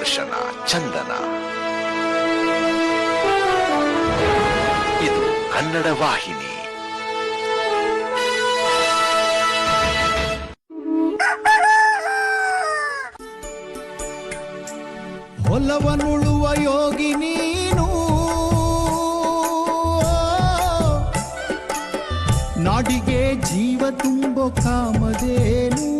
ದೂರದರ್ಶನ ಚಂದನ. ಇದು ಕನ್ನಡ ವಾಹಿನಿ. ಹೊಲವನುಳುವ ಯೋಗಿ ನೀನು. ನಾಡಿಗೆ ಜೀವ ತುಂಬೋ ಕಾಮಧೇನು.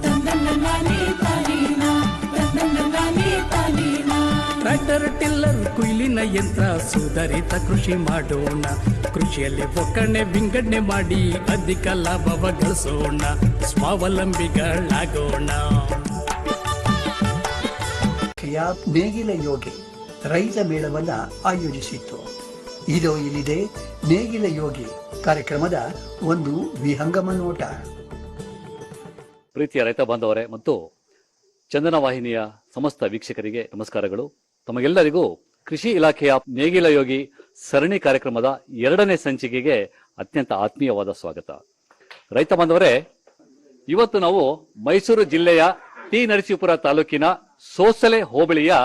ಟ್ರ್ಯಾಕ್ಟರ್ ಟಿಲ್ಲರ್ ಕುಯ್ಲಿನ ಯಂತ್ರ ಸುಧಾರಿತ ಕೃಷಿ ಮಾಡೋಣ ಕೃಷಿಯಲ್ಲಿ ಒಕ್ಕಣೆ ವಿಂಗಡಣೆ ಮಾಡಿ ಅಧಿಕ ಲಾಭವ ಗಳಿಸೋಣ ಸ್ವಾವಲಂಬಿಗಳಾಗೋಣ ನೇಗಿಲ ಯೋಗಿ ರೈತ ಮೇಳವನ್ನ ಆಯೋಜಿಸಿತ್ತು. ಇದು ಇಲ್ಲಿದೆ ನೇಗಿಲ ಯೋಗಿ ಕಾರ್ಯಕ್ರಮದ ಒಂದು ವಿಹಂಗಮ ನೋಟ. ಪ್ರೀತಿಯ ರೈತ ಬಾಂಧವರೇ ಮತ್ತು ಚಂದನ ವಾಹಿನಿಯ ಸಮಸ್ತ ವೀಕ್ಷಕರಿಗೆ ನಮಸ್ಕಾರಗಳು. ತಮಗೆಲ್ಲರಿಗೂ ಕೃಷಿ ಇಲಾಖೆಯ ನೇಗಿಲ ಯೋಗಿ ಸರಣಿ ಕಾರ್ಯಕ್ರಮದ ಎರಡನೇ ಸಂಚಿಕೆಗೆ ಅತ್ಯಂತ ಆತ್ಮೀಯವಾದ ಸ್ವಾಗತ. ರೈತ ಬಾಂಧವರೇ, ಇವತ್ತು ನಾವು ಮೈಸೂರು ಜಿಲ್ಲೆಯ ಟಿ ನರಸೀಪುರ ತಾಲೂಕಿನ ಸೋಸಲೆ ಹೋಬಳಿಯ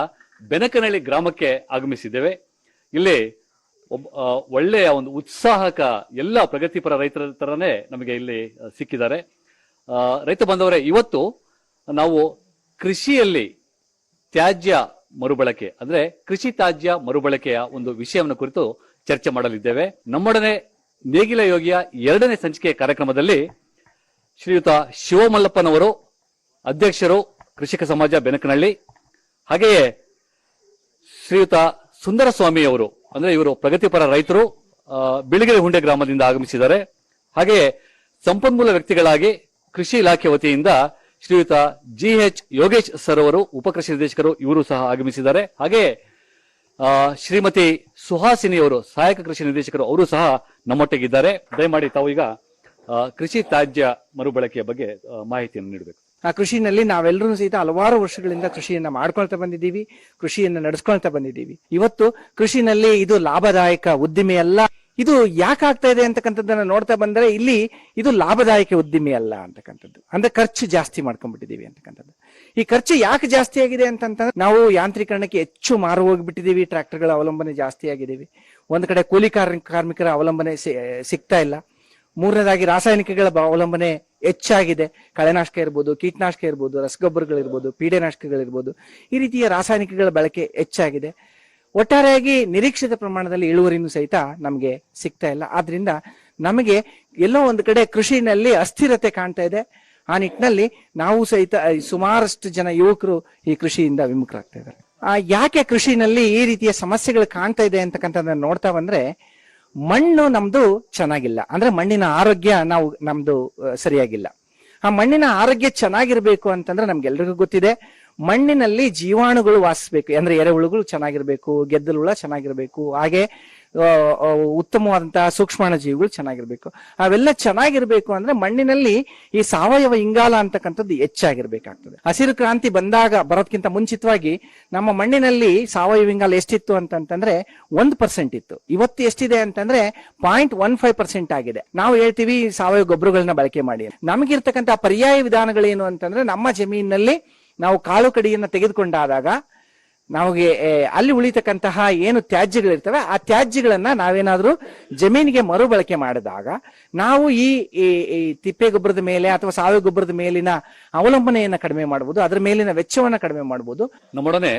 ಬೆನಕನಹಳ್ಳಿ ಗ್ರಾಮಕ್ಕೆ ಆಗಮಿಸಿದ್ದೇವೆ. ಇಲ್ಲಿ ಒಬ್ಬ ಒಳ್ಳೆಯ ಒಂದು ಉತ್ಸಾಹಕ ಎಲ್ಲ ಪ್ರಗತಿಪರ ರೈತರ ತರನೇ ನಮಗೆ ಇಲ್ಲಿ ಸಿಕ್ಕಿದ್ದಾರೆ. ರೈತ ಬಾಂಧವರೇ, ಇವತ್ತು ನಾವು ಕೃಷಿಯಲ್ಲಿ ತ್ಯಾಜ್ಯ ಮರುಬಳಕೆ, ಅಂದ್ರೆ ಕೃಷಿ ತ್ಯಾಜ್ಯ ಮರುಬಳಕೆಯ ಒಂದು ವಿಷಯವನ್ನು ಕುರಿತು ಚರ್ಚೆ ಮಾಡಲಿದ್ದೇವೆ. ನಮ್ಮೊಡನೆ ನೇಗಿಲ ಯೋಗಿಯ ಎರಡನೇ ಸಂಚಿಕೆ ಕಾರ್ಯಕ್ರಮದಲ್ಲಿ ಶ್ರೀಯುತ ಶಿವಮಲ್ಲಪ್ಪನವರು, ಅಧ್ಯಕ್ಷರು ಕೃಷಿಕ ಸಮಾಜ ಬೆನಕನಹಳ್ಳಿ, ಹಾಗೆಯೇ ಶ್ರೀಯುತ ಸುಂದರ ಸ್ವಾಮಿಯವರು ಅಂದ್ರೆ ಇವರು ಪ್ರಗತಿಪರ ರೈತರು ಬಿಳಿಗೆರೆ ಹುಂಡೆ ಗ್ರಾಮದಿಂದ ಆಗಮಿಸಿದ್ದಾರೆ. ಹಾಗೆಯೇ ಸಂಪನ್ಮೂಲ ವ್ಯಕ್ತಿಗಳಾಗಿ ಕೃಷಿ ಇಲಾಖೆ ವತಿಯಿಂದ ಶ್ರೀಯುತ ಜಿ ಎಚ್ ಯೋಗೇಶ್ ಸರ್ ಅವರು, ಉಪಕೃಷಿ ನಿರ್ದೇಶಕರು ಇವರು ಸಹ ಆಗಮಿಸಿದ್ದಾರೆ. ಹಾಗೆ ಶ್ರೀಮತಿ ಸುಹಾಸಿನಿ ಅವರು, ಸಹಾಯಕ ಕೃಷಿ ನಿರ್ದೇಶಕರು ಅವರು ಸಹ ನಮ್ಮೊಟ್ಟಿಗಿದ್ದಾರೆ. ದಯಮಾಡಿ ತಾವು ಈಗ ಕೃಷಿ ತ್ಯಾಜ್ಯ ಮರುಬಳಕೆಯ ಬಗ್ಗೆ ಮಾಹಿತಿಯನ್ನು ನೀಡಬೇಕು. ಆ ಕೃಷಿನಲ್ಲಿ ನಾವೆಲ್ಲರೂ ಸಹಿತ ಹಲವಾರು ವರ್ಷಗಳಿಂದ ಕೃಷಿಯನ್ನ ಮಾಡ್ಕೊಳ್ತಾ ಬಂದಿದ್ದೀವಿ, ಕೃಷಿಯನ್ನ ನಡೆಸ್ಕೊಳ್ತಾ ಬಂದಿದ್ದೀವಿ. ಇವತ್ತು ಕೃಷಿನಲ್ಲಿ ಇದು ಲಾಭದಾಯಕ ಉದ್ದಿಮೆ ಅಲ್ಲ ಇದು ಯಾಕೆ ಆಗ್ತಾ ಇದೆ ಅಂತಕ್ಕಂಥದ್ದನ್ನ ನೋಡ್ತಾ ಬಂದ್ರೆ ಇಲ್ಲಿ ಇದು ಲಾಭದಾಯಕ ಉದ್ದಿಮೆ ಅಲ್ಲ ಅಂತಕ್ಕಂಥದ್ದು. ಅಂದ್ರೆ ಖರ್ಚು ಜಾಸ್ತಿ ಮಾಡ್ಕೊಂಡ್ಬಿಟ್ಟಿದೀವಿ ಅಂತಕ್ಕಂಥದ್ದು. ಈ ಖರ್ಚು ಯಾಕೆ ಜಾಸ್ತಿ ಆಗಿದೆ ಅಂತಂತಂದ್ರೆ ನಾವು ಯಾಂತ್ರೀಕರಣಕ್ಕೆ ಹೆಚ್ಚು ಮಾರು ಹೋಗ್ಬಿಟ್ಟಿದ್ದೀವಿ ಟ್ರ್ಯಾಕ್ಟರ್ಗಳ ಅವಲಂಬನೆ ಜಾಸ್ತಿ ಆಗಿದ್ದೀವಿ ಒಂದ್ ಕಡೆ ಕೂಲಿ ಕಾರ್ಮಿ- ಕಾರ್ಮಿಕರ ಅವಲಂಬನೆ ಸಿಗ್ತಾ ಇಲ್ಲ. ಮೂರನೇದಾಗಿ ರಾಸಾಯನಿಕಗಳ ಅವಲಂಬನೆ ಹೆಚ್ಚಾಗಿದೆ. ಕಳೆನಾಶಕ ಇರ್ಬೋದು, ಕೀಟನಾಶಕ ಇರ್ಬೋದು, ರಸಗೊಬ್ಬರಗಳಿರ್ಬೋದು, ಪೀಡೆನಾಶಕಗಳಿರ್ಬೋದು. ಈ ರೀತಿಯ ರಾಸಾಯನಿಕಗಳ ಬಳಕೆ ಹೆಚ್ಚಾಗಿದೆ. ಒಟ್ಟಾರೆಯಾಗಿ ನಿರೀಕ್ಷಿತ ಪ್ರಮಾಣದಲ್ಲಿ ಇಳುವರಿನೂ ಸಹಿತ ನಮಗೆ ಸಿಗ್ತಾ ಇಲ್ಲ. ಆದ್ರಿಂದ ನಮಗೆ ಎಲ್ಲೋ ಒಂದು ಕಡೆ ಕೃಷಿನಲ್ಲಿ ಅಸ್ಥಿರತೆ ಕಾಣ್ತಾ ಇದೆ. ಆ ನಿಟ್ಟಿನಲ್ಲಿ ನಾವು ಸಹಿತ ಸುಮಾರಷ್ಟು ಜನ ಯುವಕರು ಈ ಕೃಷಿಯಿಂದ ವಿಮುಖರಾಗ್ತಾ ಇದ್ದಾರೆ. ಆ, ಯಾಕೆ ಕೃಷಿನಲ್ಲಿ ಈ ರೀತಿಯ ಸಮಸ್ಯೆಗಳು ಕಾಣ್ತಾ ಇದೆ ಅಂತಕ್ಕಂಥದ್ದನ್ನ ನೋಡ್ತಾ ಬಂದ್ರೆ ಮಣ್ಣು ನಮ್ದು ಚೆನ್ನಾಗಿಲ್ಲ. ಅಂದ್ರೆ ಮಣ್ಣಿನ ಆರೋಗ್ಯ ನಾವು ನಮ್ದು ಸರಿಯಾಗಿಲ್ಲ. ಆ ಮಣ್ಣಿನ ಆರೋಗ್ಯ ಚೆನ್ನಾಗಿರ್ಬೇಕು ಅಂತಂದ್ರೆ ನಮ್ಗೆಲ್ರಿಗೂ ಗೊತ್ತಿದೆ. ಮಣ್ಣಿನಲ್ಲಿ ಜೀವಾಣುಗಳು ವಾಸಿಸಬೇಕು. ಅಂದ್ರೆ ಎರೆಹುಳುಗಳು ಚೆನ್ನಾಗಿರ್ಬೇಕು, ಗೆದ್ದಲು ಹುಳ ಚೆನ್ನಾಗಿರ್ಬೇಕು, ಹಾಗೆ ಉತ್ತಮವಾದಂತಹ ಸೂಕ್ಷ್ಮಾಣು ಜೀವಿಗಳು ಚೆನ್ನಾಗಿರ್ಬೇಕು. ಅವೆಲ್ಲ ಚೆನ್ನಾಗಿರ್ಬೇಕು ಅಂದ್ರೆ ಮಣ್ಣಿನಲ್ಲಿ ಈ ಸಾವಯವ ಇಂಗಾಲ ಅಂತಕ್ಕಂಥದ್ದು ಹೆಚ್ಚಾಗಿರ್ಬೇಕಾಗ್ತದೆ. ಹಸಿರು ಕ್ರಾಂತಿ ಬಂದಾಗ, ಬರೋದ್ಕಿಂತ ಮುಂಚಿತವಾಗಿ ನಮ್ಮ ಮಣ್ಣಿನಲ್ಲಿ ಸಾವಯವ ಇಂಗಾಲ ಎಷ್ಟಿತ್ತು ಅಂತಂತಂದ್ರೆ ಒಂದ್ ಪರ್ಸೆಂಟ್ ಇತ್ತು. ಇವತ್ತು ಎಷ್ಟಿದೆ ಅಂತಂದ್ರೆ ಪಾಯಿಂಟ್ ಒನ್ ಫೈವ್ ಪರ್ಸೆಂಟ್ ಆಗಿದೆ. ನಾವು ಹೇಳ್ತೀವಿ ಸಾವಯವ ಗೊಬ್ಬರಗಳನ್ನ ಬಳಕೆ ಮಾಡಿ ನಮಗಿರ್ತಕ್ಕಂಥ ಪರ್ಯಾಯ ವಿಧಾನಗಳೇನು ಅಂತಂದ್ರೆ ನಮ್ಮ ಜಮೀನಿನಲ್ಲಿ ನಾವು ಕಾಳು ಕಡಿಯನ್ನು ತೆಗೆದುಕೊಂಡಾದಾಗ ನಮಗೆ ಅಲ್ಲಿ ಉಳಿತಕ್ಕಂತಹ ಏನು ತ್ಯಾಜ್ಯಗಳಿರ್ತವೆ, ಆ ತ್ಯಾಜ್ಯಗಳನ್ನ ನಾವೇನಾದ್ರೂ ಜಮೀನಿಗೆ ಮರುಬಳಕೆ ಮಾಡಿದಾಗ ನಾವು ಈ ತಿಪ್ಪೆ ಗೊಬ್ಬರದ ಮೇಲೆ ಅಥವಾ ಸಾವಯವ ಗೊಬ್ಬರದ ಮೇಲಿನ ಅವಲಂಬನೆಯನ್ನ ಕಡಿಮೆ ಮಾಡಬಹುದು ಅದರ ಮೇಲಿನ ವೆಚ್ಚವನ್ನ ಕಡಿಮೆ ಮಾಡಬಹುದು ನಮ್ಮೊಡನೆ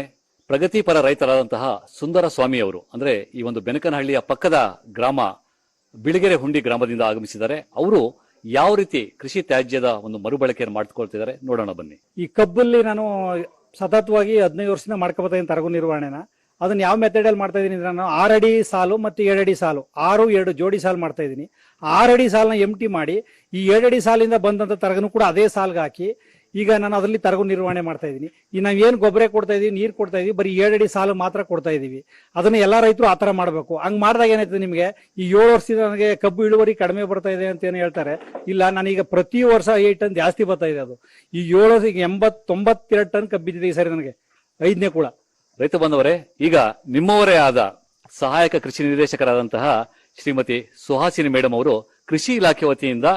ಪ್ರಗತಿಪರ ರೈತರಾದಂತಹ ಸುಂದರ ಸ್ವಾಮಿ ಅವರು ಅಂದ್ರೆ ಈ ಒಂದು ಬೆನಕನಹಳ್ಳಿಯ ಪಕ್ಕದ ಗ್ರಾಮ, ಬಿಳಿಗೆರೆ ಹುಂಡಿ ಗ್ರಾಮದಿಂದ ಆಗಮಿಸಿದ್ದಾರೆ, ಅವರು ಯಾವ ರೀತಿ ಕೃಷಿ ತ್ಯಾಜ್ಯದ ಒಂದು ಮರುಬಳಕೆಯನ್ನು ಮಾಡ್ಕೊಳ್ತಿದ್ದಾರೆ ನೋಡೋಣ ಬನ್ನಿ. ಈ ಕಬ್ಬಲ್ಲಿ ನಾನು ಸತತವಾಗಿ ಹದಿನೈದು ವರ್ಷದಿಂದ ಮಾಡ್ಕೊಬತ್ತೀನಿ ತರಗು ನಿರ್ವಹಣೆನ. ಅದನ್ನ ಯಾವ ಮೆಥಡ್ ಅಲ್ಲಿ ಮಾಡ್ತಾ ಇದೀನಿ ನಾನು ನಾನು ಅಡಿ ಸಾಲು ಮತ್ತು ಏಳಡಿ ಸಾಲು, ಆರು, ಎರಡು ಜೋಡಿ ಸಾಲು ಮಾಡ್ತಾ ಇದ್ದೀನಿ. ಆರಡಿ ಸಾಲನ್ನ ಎಂಟಿ ಮಾಡಿ ಈ ಏಳಡಿ ಸಾಲಿಂದ ಬಂದಂತ ತರಗನು ಕೂಡ ಅದೇ ಸಾಲ್ಗೆ ಹಾಕಿ ಈಗ ನಾನು ಅದರಲ್ಲಿ ತರಗು ನಿರ್ವಹಣೆ ಮಾಡ್ತಾ ಇದ್ದೀನಿ. ಈ ನಾವು ಏನು ಗೊಬ್ಬರ ಕೊಡ್ತಾ ಇದೀವಿ, ನೀರು ಕೊಡ್ತಾ ಇದೀವಿ, ಬರೀ ಏಳಡಿ ಸಾಲು ಮಾತ್ರ ಕೊಡ್ತಾ ಇದೀವಿ. ಅದನ್ನ ಎಲ್ಲ ರೈತರು ಥರ ಮಾಡಬೇಕು. ಹಂಗ್ ಮಾಡಿದಾಗ ಏನಾಯ್ತದೆ ನಿಮಗೆ? ಈ ಏಳು ವರ್ಷದಿಂದ ನನಗೆ ಕಬ್ಬು ಇಳುವರಿ ಕಡಿಮೆ ಬರ್ತಾ ಇದೆ ಅಂತ ಏನು ಹೇಳ್ತಾರೆ. ಇಲ್ಲ ನಾನೀಗ ಪ್ರತಿ ವರ್ಷ ಏಟ್ ಟನ್ ಜಾಸ್ತಿ ಬರ್ತಾ ಇದೆ ಅದು. ಈ ಏಳು ವರ್ಷ ಈಗ ಟನ್ ಕಬ್ಬಿದ್ದಿದೆ ಸರಿ ನನಗೆ. ಐದನೇ ಕೂಡ ರೈತ ಬಂದವರೇ ಈಗ ನಿಮ್ಮವರೇ ಆದ ಸಹಾಯಕ ಕೃಷಿ ನಿರ್ದೇಶಕರಾದಂತಹ ಶ್ರೀಮತಿ ಸುಹಾಸಿನಿ ಮೇಡಮ್ ಅವರು ಕೃಷಿ ಇಲಾಖೆ ವತಿಯಿಂದ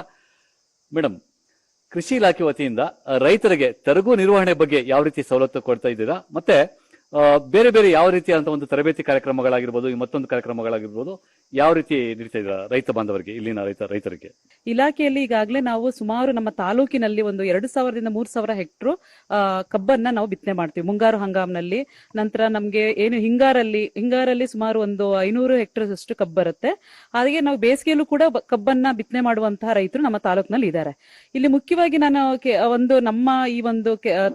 ಮೇಡಮ್ ಕೃಷಿ ಇಲಾಖೆ ವತಿಯಿಂದ ರೈತರಿಗೆ ತೆರಗು ನಿರ್ವಹಣೆ ಬಗ್ಗೆ ಯಾವ ರೀತಿ ಸವಲತ್ತು ಕೊಡ್ತಾ ಇದ್ದೀರಾ? ಮತ್ತೆ ಬೇರೆ ಬೇರೆ ಯಾವ ರೀತಿಯಾದಂತಹ ಒಂದು ತರಬೇತಿ ಕಾರ್ಯಕ್ರಮಗಳಾಗಿರ್ಬೋದು, ಈ ಮತ್ತೊಂದು ಕಾರ್ಯಕ್ರಮಗಳಾಗಿರ್ಬೋದು, ಯಾವ ರೀತಿ ನೀಡ್ತಾ ರೈತ ಬಾಂಧವರಿಗೆ, ಇಲ್ಲಿನ ರೈತ, ರೈತರಿಗೆ? ಇಲಾಖೆಯಲ್ಲಿ ಈಗಾಗಲೇ ನಾವು ಸುಮಾರು ನಮ್ಮ ತಾಲೂಕಿನಲ್ಲಿ ಒಂದು ಎರಡು ಸಾವಿರದಿಂದ ಮೂರು ಸಾವಿರ ಹೆಕ್ಟರ್ ಕಬ್ಬನ್ನ ನಾವು ಬಿತ್ತನೆ ಮಾಡ್ತೀವಿ. ಮುಂಗಾರು ಹಂಗಾಮ್ನಲ್ಲಿ. ನಂತರ ನಮ್ಗೆ ಏನು ಹಿಂಗಾರಲ್ಲಿ ಹಿಂಗಾರಲ್ಲಿ ಸುಮಾರು ಒಂದು ಐನೂರು ಹೆಕ್ಟರ್ ಅಷ್ಟು ಕಬ್ಬು ಬರುತ್ತೆ. ಹಾಗೆ ನಾವು ಬೇಸಿಗೆಯಲ್ಲೂ ಕೂಡ ಕಬ್ಬನ್ನ ಬಿತ್ತನೆ ಮಾಡುವಂತಹ ರೈತರು ನಮ್ಮ ತಾಲೂಕಿನಲ್ಲಿ ಇದ್ದಾರೆ. ಇಲ್ಲಿ ಮುಖ್ಯವಾಗಿ ನಾನು ಒಂದು ನಮ್ಮ ಈ ಒಂದು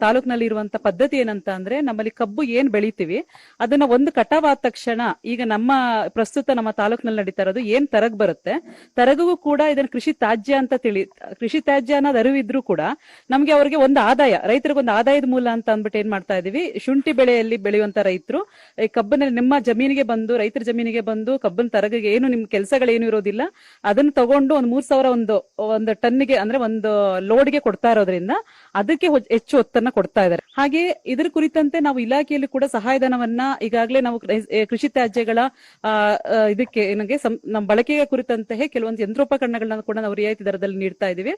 ತಾಲೂಕಿನಲ್ಲಿ ಇರುವಂತಹ ಪದ್ಧತಿ ಏನಂತ ಅಂದ್ರೆ, ನಮ್ಮಲ್ಲಿ ಕಬ್ಬು ಏನ್ ಬೆಳಿತೀವಿ? ಅದನ್ನ ಒಂದು ಕಟಾವ್ ಆದ ತಕ್ಷಣ ಈಗ ನಮ್ಮ ಪ್ರಸ್ತುತ ನಮ್ಮ ತಾಲೂಕಿನಲ್ಲಿ ನಡೀತಾ ಇರೋದು ಏನ್ ತರಗ್ ಬರುತ್ತೆ? ತರಗೂ ಕೂಡ ಇದನ್ನ ಕೃಷಿ ತ್ಯಾಜ್ಯ ಅಂತ ತಿಳಿ, ಕೃಷಿ ತ್ಯಾಜ್ಯ ಅನ್ನೋದು ಅರಿವಿದ್ರು ಕೂಡ ನಮ್ಗೆ ಅವ್ರಿಗೆ ಒಂದು ಆದಾಯ, ರೈತರಿಗೆ ಒಂದು ಆದಾಯದ ಮೂಲ ಅಂತ ಅಂದ್ಬಿಟ್ಟು ಏನ್ ಮಾಡ್ತಾ ಇದೀವಿ? ಶುಂಠಿ ಬೆಳೆಯಲ್ಲಿ ಬೆಳೆಯುವಂತ ರೈತರು, ಈ ಕಬ್ಬನಲ್ಲಿ ನಿಮ್ಮ ಜಮೀನಿಗೆ ಬಂದು, ರೈತರ ಜಮೀನಿಗೆ ಬಂದು ಕಬ್ಬನ್ ತರಗಿಗೆ ಏನು ನಿಮ್ ಕೆಲಸಗಳೇನು ಇರೋದಿಲ್ಲ, ಅದನ್ನ ತಗೊಂಡು ಒಂದ್ ಮೂರ್ ಸಾವಿರ ಒಂದು ಒಂದು ಟನ್ಗೆ ಅಂದ್ರೆ ಒಂದು ಲೋಡ್ಗೆ ಕೊಡ್ತಾ ಇರೋದ್ರಿಂದ ಅದಕ್ಕೆ ಹೆಚ್ಚು ಒತ್ತನ್ನ ಕೊಡ್ತಾ ಇದ್ದಾರೆ. ಹಾಗೆ ಇದ್ರ ಕುರಿತಂತೆ ನಾವು ಇಲಾಖೆಯಲ್ಲಿ ಕೂಡ ಸಹಾಯಧನವನ್ನ ಈಗಾಗಲೇ ನಾವು ಕೃಷಿ ತ್ಯಾಜ್ಯಗಳ ಇದಕ್ಕೆ ನಮಗೆ ನಮ್ಮ ಬಳಕೆಯ ಕುರಿತಂತಹ ಕೆಲವೊಂದು ಯಂತ್ರೋಪಕರಣಗಳನ್ನ ಕೂಡ ನಾವು ರಿಯಾಯಿತಿ ದರದಲ್ಲಿ ನೀಡ್ತಾ ಇದೀವಿ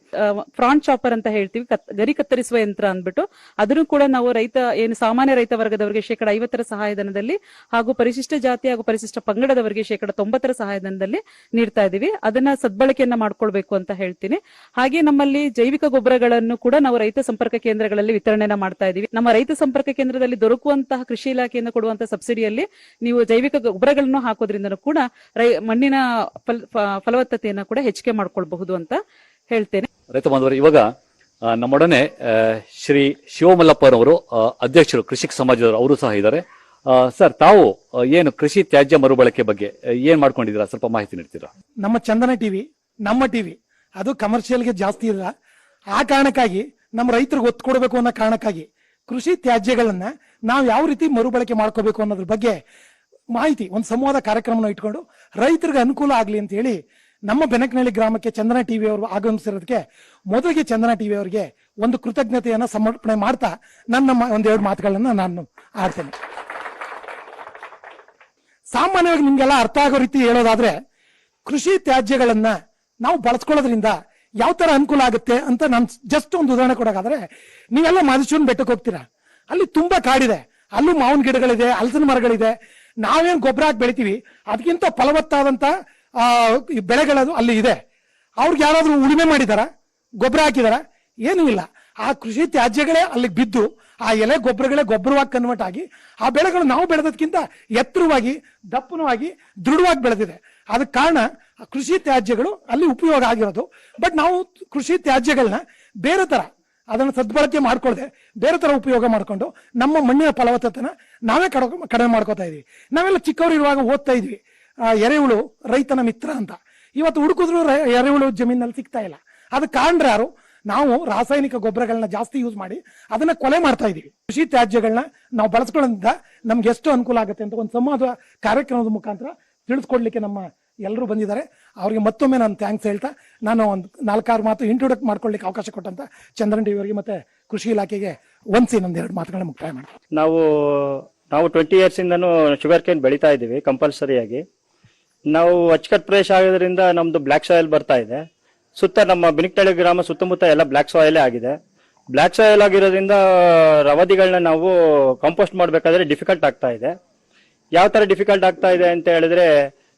ಫ್ರಾನ್ ಚಾಪರ್ ಅಂತ ಹೇಳ್ತೀವಿ. ಗರಿ ಕತ್ತರಿಸುವ ಯಂತ್ರ ಅಂದ್ಬಿಟ್ಟು ಅದನ್ನು ಕೂಡ ನಾವು ರೈತ, ಏನು ಸಾಮಾನ್ಯ ರೈತ ವರ್ಗದವರಿಗೆ ಶೇಕಡ ಐವತ್ತರ ಸಹಾಯಧನದಲ್ಲಿ ಹಾಗೂ ಪರಿಶಿಷ್ಟ ಜಾತಿ ಹಾಗೂ ಪರಿಶಿಷ್ಟ ಪಂಗಡದವರಿಗೆ ಶೇಕಡ ತೊಂಬತ್ತರ ಸಹಾಯಧನದಲ್ಲಿ ನೀಡ್ತಾ ಇದೀವಿ ಅದನ್ನ ಸದ್ಬಳಕೆಯನ್ನ ಮಾಡ್ಕೊಳ್ಬೇಕು ಅಂತ ಹೇಳ್ತೀನಿ. ಹಾಗೆ ನಮ್ಮಲ್ಲಿ ಜೈವಿಕ ಗೊಬ್ಬರಗಳನ್ನು ಕೂಡ ನಾವು ರೈತ ಸಂಪರ್ಕ ಕೇಂದ್ರಗಳಲ್ಲಿ ವಿತರಣೆನ ಮಾಡ್ತಾ ಇದೀವಿ ನಮ್ಮ ರೈತ ಸಂಪರ್ಕ ಕೇಂದ್ರದಲ್ಲಿ ದೊರಕುವಂತಹ ಕೃಷಿ ಇಲಾಖೆಯಿಂದ ಕೊಡುವಂತಹ ಸಬ್ಸಿಡಿಯಲ್ಲಿ ನೀವು ಜೈವಿಕ ಗೊಬ್ಬರಗಳನ್ನು ಹಾಕೋದ್ರಿಂದ ಕೂಡ ರೈ ಮಣ್ಣಿನ ಫಲವತ್ತತೆಯನ್ನ ಕೂಡ ಹೆಚ್ಚಿಗೆ ಮಾಡ್ಕೊಳ್ಬಹುದು ಅಂತ ಹೇಳ್ತೇನೆ. ರೈತ ಬಾಂಧವರು ಇವಾಗ ನಮ್ಮೊಡನೆ ಆ, ಶ್ರೀ ಶಿವಮಲ್ಲಪ್ಪನವರು ಅಧ್ಯಕ್ಷರು ಕೃಷಿ ಸಮಾಜದವರು ಅವರು ಸಹ ಇದ್ದಾರೆ. ಸರ್ ತಾವು ಏನು ಕೃಷಿ ತ್ಯಾಜ್ಯ ಮರುಬಳಕೆ ಬಗ್ಗೆ ಏನ್ ಮಾಡ್ಕೊಂಡಿದ್ದೀರಾ? ಸ್ವಲ್ಪ ಮಾಹಿತಿ ನೀಡ್ತೀರಾ? ನಮ್ಮ ಚಂದನ ಟಿವಿ ನಮ್ಮ ಟಿವಿ ಅದು ಕಮರ್ಷಿಯಲ್ಗೆ ಜಾಸ್ತಿ ಇಲ್ಲ. ಆ ಕಾರಣಕ್ಕಾಗಿ ನಮ್ಮ ರೈತರಿಗೆ ಒತ್ತು ಕೊಡಬೇಕು ಅನ್ನೋ ಕಾರಣಕ್ಕಾಗಿ ಕೃಷಿ ತ್ಯಾಜ್ಯಗಳನ್ನ ನಾವು ಯಾವ ರೀತಿ ಮರುಬಳಕೆ ಮಾಡ್ಕೋಬೇಕು ಅನ್ನೋದ್ರ ಬಗ್ಗೆ ಮಾಹಿತಿ, ಒಂದು ಸಂವಾದ ಕಾರ್ಯಕ್ರಮನ ಇಟ್ಕೊಂಡು ರೈತರಿಗೆ ಅನುಕೂಲ ಆಗಲಿ ಅಂತ ಹೇಳಿ ನಮ್ಮ ಬೆನಕನಹಳ್ಳಿ ಗ್ರಾಮಕ್ಕೆ ಚಂದನ ಟಿವಿ ಅವರು ಆಗಮಿಸಿರೋದಕ್ಕೆ ಮೊದಲಿಗೆ ಚಂದನ ಟಿವಿ ಅವರಿಗೆ ಒಂದು ಕೃತಜ್ಞತೆಯನ್ನು ಸಮರ್ಪಣೆ ಮಾಡ್ತಾ ನನ್ನ ಒಂದು ಎರಡು ಮಾತುಗಳನ್ನು ನಾನು ಆಡ್ತೇನೆ. ಸಾಮಾನ್ಯವಾಗಿ ನಿಮ್ಗೆಲ್ಲ ಅರ್ಥ ಆಗೋ ರೀತಿ ಹೇಳೋದಾದ್ರೆ ಕೃಷಿ ತ್ಯಾಜ್ಯಗಳನ್ನ ನಾವು ಬಳಸ್ಕೊಳ್ಳೋದ್ರಿಂದ ಯಾವ ತರ ಅನುಕೂಲ ಆಗುತ್ತೆ ಅಂತ ನಾನು ಜಸ್ಟ್ ಒಂದು ಉದಾಹರಣೆ ಕೊಡೋದಾದ್ರೆ ನೀವೆಲ್ಲ ಮಾದೇಶ್ವರನ ಬೆಟ್ಟಕ್ಕೆ ಹೋಗ್ತೀರಾ? ಅಲ್ಲಿ ತುಂಬಾ ಕಾಡಿದೆ. ಅಲ್ಲೂ ಮಾವಿನ ಗಿಡಗಳಿದೆ, ಹಲಸಿನ ಮರಗಳಿದೆ. ನಾವೇನು ಗೊಬ್ಬರ ಹಾಕಿ ಬೆಳಿತೀವಿ, ಅದಕ್ಕಿಂತ ಈ ಬೆಳೆಗಳದು ಅಲ್ಲಿ ಇದೆ. ಅವ್ರಿಗೆ ಯಾರಾದರೂ ಉಳುಮೆ ಮಾಡಿದಾರ? ಗೊಬ್ಬರ ಹಾಕಿದಾರ? ಏನೂ ಇಲ್ಲ. ಆ ಕೃಷಿ ತ್ಯಾಜ್ಯಗಳೇ ಅಲ್ಲಿಗೆ ಬಿದ್ದು, ಆ ಎಲೆ ಗೊಬ್ಬರಗಳೇ ಗೊಬ್ಬರವಾಗಿ ಕನ್ವರ್ಟ್ ಆಗಿ, ಆ ಬೆಳೆಗಳು ನಾವು ಬೆಳೆದಕ್ಕಿಂತ ಎತ್ತರವಾಗಿ, ದಪ್ಪನವಾಗಿ, ದೃಢವಾಗಿ ಬೆಳೆದಿದೆ. ಅದಕ್ಕೆ ಕಾರಣ ಕೃಷಿ ತ್ಯಾಜ್ಯಗಳು ಅಲ್ಲಿ ಉಪಯೋಗ ಆಗಿರೋದು. ಬಟ್ ನಾವು ಕೃಷಿ ತ್ಯಾಜ್ಯಗಳನ್ನ ಬೇರೆ ತರ ಅದನ್ನು ಸದ್ಬಳಕೆ ಮಾಡ್ಕೊಳ್ಳದೆ ಬೇರೆ ಥರ ಉಪಯೋಗ ಮಾಡಿಕೊಂಡು ನಮ್ಮ ಮಣ್ಣಿನ ಫಲವತ್ತತೆನ ನಾವೇ ಕಡ, ಕಡಿಮೆ ಮಾಡ್ಕೋತಾ ಇದ್ವಿ. ನಾವೆಲ್ಲ ಚಿಕ್ಕವರು ಇರುವಾಗ ಓದ್ತಾ ಇದ್ವಿ. ಎರೆಹುಳು ರೈತನ ಮಿತ್ರ ಅಂತ. ಇವತ್ತು ಹುಡುಕಿದ್ರು ಎರೆಹುಳು ಜಮೀನಲ್ಲಿ ಸಿಗ್ತಾ ಇಲ್ಲ. ಅದಕ್ಕೆ ಕಾರಣ ಯಾರು? ನಾವು ರಾಸಾಯನಿಕ ಗೊಬ್ಬರಗಳನ್ನ ಜಾಸ್ತಿ ಯೂಸ್ ಮಾಡಿ ಅದನ್ನ ಕೊಲೆ ಮಾಡ್ತಾ ಇದೀವಿ. ಕೃಷಿ ತ್ಯಾಜ್ಯಗಳನ್ನ ನಾವು ಬಳಸ್ಕೊಳ್ಳೋದ್ರಿಂದ ನಮ್ಗೆ ಎಷ್ಟು ಅನುಕೂಲ ಆಗುತ್ತೆ ಅಂತ ಒಂದು ಸಂವಾದ ಕಾರ್ಯಕ್ರಮದ ಮುಖಾಂತರ ತಿಳಿಸ್ಕೊಡ್ಲಿಕ್ಕೆ ನಮ್ಮ ಎಲ್ಲರೂ ಬಂದಿದ್ದಾರೆ. ಅವರಿಗೆ ಮತ್ತೊಮ್ಮೆ ನಾನು ಥ್ಯಾಂಕ್ಸ್ ಹೇಳ್ತಾ, ನಾನು ಒಂದು ನಾಲ್ಕಾರು ಮಾತು ಇಂಟ್ರೊಡಕ್ಟ್ ಮಾಡ್ಕೊಳ್ಳಿಕ್ಕೆ ಅವಕಾಶ ಕೊಟ್ಟಂತ ಚಂದ್ರನ್ ಟಿ ಅವರಿಗೆ ಮತ್ತೆ ಕೃಷಿ ಇಲಾಖೆಗೆ ಒಂದ್ಸಿ ಎರಡು ಮಾತುಗಳನ್ನ ಮುಕ್ತಾಯ ಮಾಡಿ ನಾವು ನಾವು ಟ್ವೆಂಟಿ ಇಯರ್ಸ್ ಇಂದನೂ ಶುಗರ್ ಕೇನ್ ಬೆಳಿತಾ ಇದ್ದೀವಿ ಕಂಪಲ್ಸರಿಯಾಗಿ ನಾವು ಅಚ್ಚಕಟ್ ಪ್ರದೇಶ ಆಗೋದ್ರಿಂದ ನಮ್ದು ಬ್ಲ್ಯಾಕ್ ಸಾಯಿಲ್ ಬರ್ತಾ ಇದೆ. ಸುತ್ತ ನಮ್ಮ ಬಿನಿಕ್ತಳಿ ಗ್ರಾಮ ಸುತ್ತಮುತ್ತ ಎಲ್ಲ ಬ್ಲ್ಯಾಕ್ ಸಾಯಿಲೇ ಆಗಿದೆ. ಬ್ಲ್ಯಾಕ್ ಸಾಯಿಲ್ ಆಗಿರೋದ್ರಿಂದ ರವದಿಗಳನ್ನ ನಾವು ಕಂಪೋಸ್ಟ್ ಮಾಡಬೇಕಾದ್ರೆ ಡಿಫಿಕಲ್ಟ್ ಆಗ್ತಾ ಇದೆ. ಯಾವ ತರ ಡಿಫಿಕಲ್ಟ್ ಆಗ್ತಾ ಇದೆ ಅಂತ ಹೇಳಿದ್ರೆ